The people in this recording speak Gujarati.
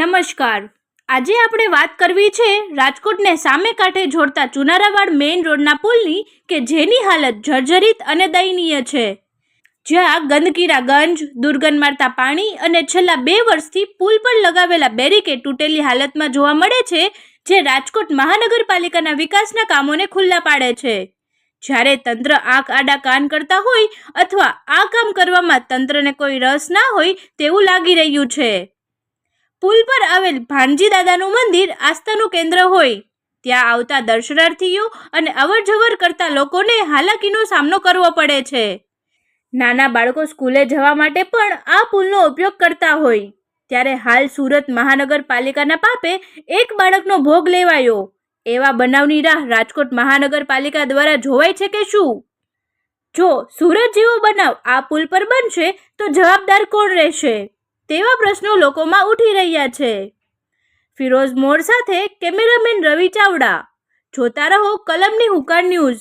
નમસ્કાર. આજે આપણે વાત કરવી છે રાજકોટને સામે કાંઠે જોડતા ચુનારાવાડ મેઇન રોડના પુલની કે જેની હાલત જર્જરિત અને દયનીય છે. જ્યાં ગંદકીરા ગંજ, દુર્ગંધ મારતા પાણી અને છેલ્લા બે વર્ષથી પુલ પર લગાવેલા બેરિકેડ તૂટેલી હાલતમાં જોવા મળે છે, જે રાજકોટ મહાનગરપાલિકાના વિકાસના કામોને ખુલ્લા પાડે છે. જ્યારે તંત્ર આંખ આડા કાન કરતા હોય અથવા આ કામ કરવામાં તંત્રને કોઈ રસ ના હોય તેવું લાગી રહ્યું છે. પુલ પર આવેલ ભાણજી દાદાનું મંદિર આસ્થાનું કેન્દ્ર હોય. ત્યાં આવતા દર્શનાર્થીઓ અને અવરજવર કરતા લોકોને હાલાકીનો સામનો કરવો પડે છે. નાના બાળકો સ્કૂલે જવા માટે પણ આ પુલનો ઉપયોગ કરતા હોય. ત્યારે હાલ સુરત મહાનગરપાલિકાના પાપે એક બાળકનો ભોગ લેવાયો. એવા બનાવની રાહ રાજકોટ મહાનગરપાલિકા દ્વારા જોવાય છે કે શું? જો સુરત જેવો બનાવ આ પુલ પર બનશે તો જવાબદાર કોણ રહેશે? તેવા પ્રશ્નો લોકોમાં ઉઠી રહ્યા છે. ફિરોઝ મોર સાથે કેમેરામેન રવિ ચાવડા, જોતા રહો કલમની હુકાર ન્યૂઝ.